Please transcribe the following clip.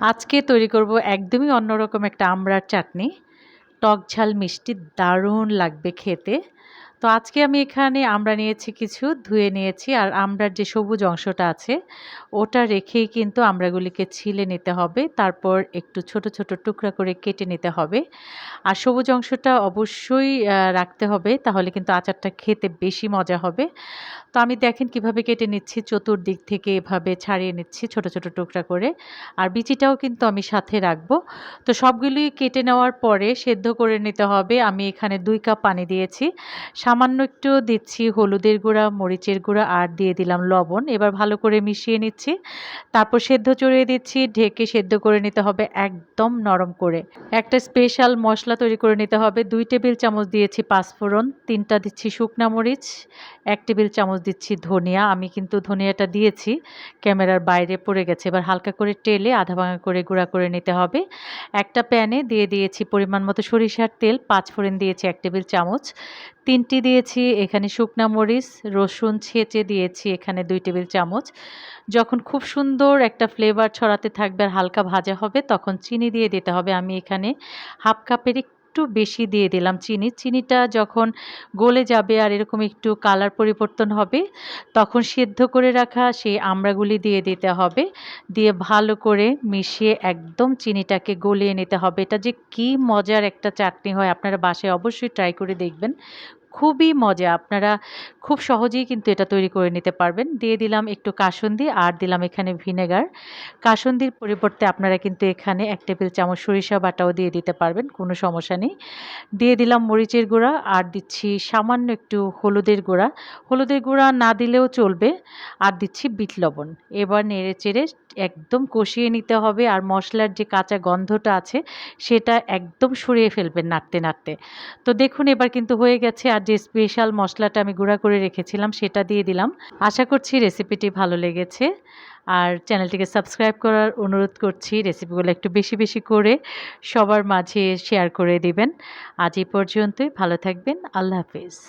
আজকে তৈরি করব একদমই অন্যরকম একটা আমড়ার চাটনি। টক ঝাল মিষ্টি দারুণ লাগবে খেতে। তো আজকে আমি এখানে আমরা নিয়েছি কিছু, ধুয়ে নিয়েছি আর আমরার যে সবুজ অংশটা আছে, ওটা রেখেই কিন্তু আমরাগুলিকে ছিলে নিতে হবে। তারপর একটু ছোট ছোট টুকরা করে কেটে নিতে হবে। আর সবুজ অংশটা অবশ্যই রাখতে হবে, তাহলে কিন্তু আচারটা খেতে বেশি মজা হবে। তো আমি দেখেন কীভাবে কেটে নিচ্ছি, চতুর্দিক থেকে এভাবে ছাড়িয়ে নিচ্ছি ছোট ছোট টুকরা করে। আর বিচিটাও কিন্তু আমি সাথে রাখব। তো সবগুলি কেটে নেওয়ার পরে সেদ্ধ করে নিতে হবে। আমি এখানে দুই কাপ পানি দিয়েছি। সামান্য একটু দিচ্ছি হলুদের গুঁড়া, মরিচের গুঁড়া আর দিয়ে দিলাম লবণ। এবার ভালো করে মিশিয়ে নিচ্ছি। তারপর সেদ্ধ চড়িয়ে দিচ্ছি। ঢেকে সেদ্ধ করে নিতে হবে একদম নরম করে। একটা স্পেশাল মশলা তৈরি করে নিতে হবে। দুই টেবিল চামচ দিয়েছি পাঁচফোড়ন, তিনটা দিচ্ছি শুকনা মরিচ, এক টেবিল চামচ দিচ্ছি ধনিয়া। আমি কিন্তু ধনিয়াটা দিয়েছি। ক্যামেরার বাইরে পড়ে গেছে। এবার হালকা করে টেলে আধা ভাঙা করে গুঁড়া করে নিতে হবে। একটা প্যানে দিয়ে দিয়েছি পরিমাণ মতো সরিষার তেল। পাঁচ ফোড়ন দিয়েছি এক টেবিল চামচ। তিনটি দিয়েছি, এখানে শুকনা মরিচ, রসুন ছেঁচে দিয়েছি, এখানে দুই টেবিল চামচ। যখন খুব সুন্দর একটা ফ্লেভার ছড়াতে থাকবে আর হালকা ভাজা হবে, তখন চিনি দিয়ে দিতে হবে। আমি এখানে হাফ কাপের একটু বেশি দিয়ে দিলাম চিনি। চিনিটা যখন গলে যাবে আর এরকম একটু কালার পরিবর্তন হবে, তখন সেদ্ধ করে রাখা সেই আমড়াগুলি দিয়ে দিতে হবে। দিয়ে ভালো করে মিশিয়ে একদম চিনিটাকে গলিয়ে নিতে হবে। এটা যে কি মজার একটা চাটনি হয়, আপনারা বাসায় অবশ্যই ট্রাই করে দেখবেন। খুবই মজা। আপনারা খুব সহজেই কিন্তু এটা তৈরি করে নিতে পারবেন। দিয়ে দিলাম একটু কাসন্দি আর দিলাম এখানে ভিনেগার। কাসন্দির পরিবর্তে আপনারা কিন্তু এখানে এক টেবিল চামচ সরিষা বাটাও দিয়ে দিতে পারবেন, কোনো সমস্যা নেই। দিয়ে দিলাম মরিচের গুঁড়া আর দিচ্ছি সামান্য একটু হলুদের গুঁড়া। হলুদের গুঁড়া না দিলেও চলবে। আর দিচ্ছি বিট লবণ। এবার নেড়ে চেড়ে একদম কষিয়ে নিতে হবে আর মশলার যে কাঁচা গন্ধটা আছে, সেটা একদম সরিয়ে ফেলবেন নাড়তে নাড়তে। তো দেখুন এবার কিন্তু হয়ে গেছে আর যে স্পেশাল মশলাটা আমি গুঁড়া করে রেখেছিলাম সেটা দিয়ে দিলাম। আশা করছি রেসিপিটি ভালো লেগেছে। আর চ্যানেলটিকে সাবস্ক্রাইব করার অনুরোধ করছি। রেসিপিগুলো একটু বেশি বেশি করে সবার মাঝে শেয়ার করে দিবেন। আজ এই পর্যন্তই। ভালো থাকবেন। আল্লাহ হাফিজ।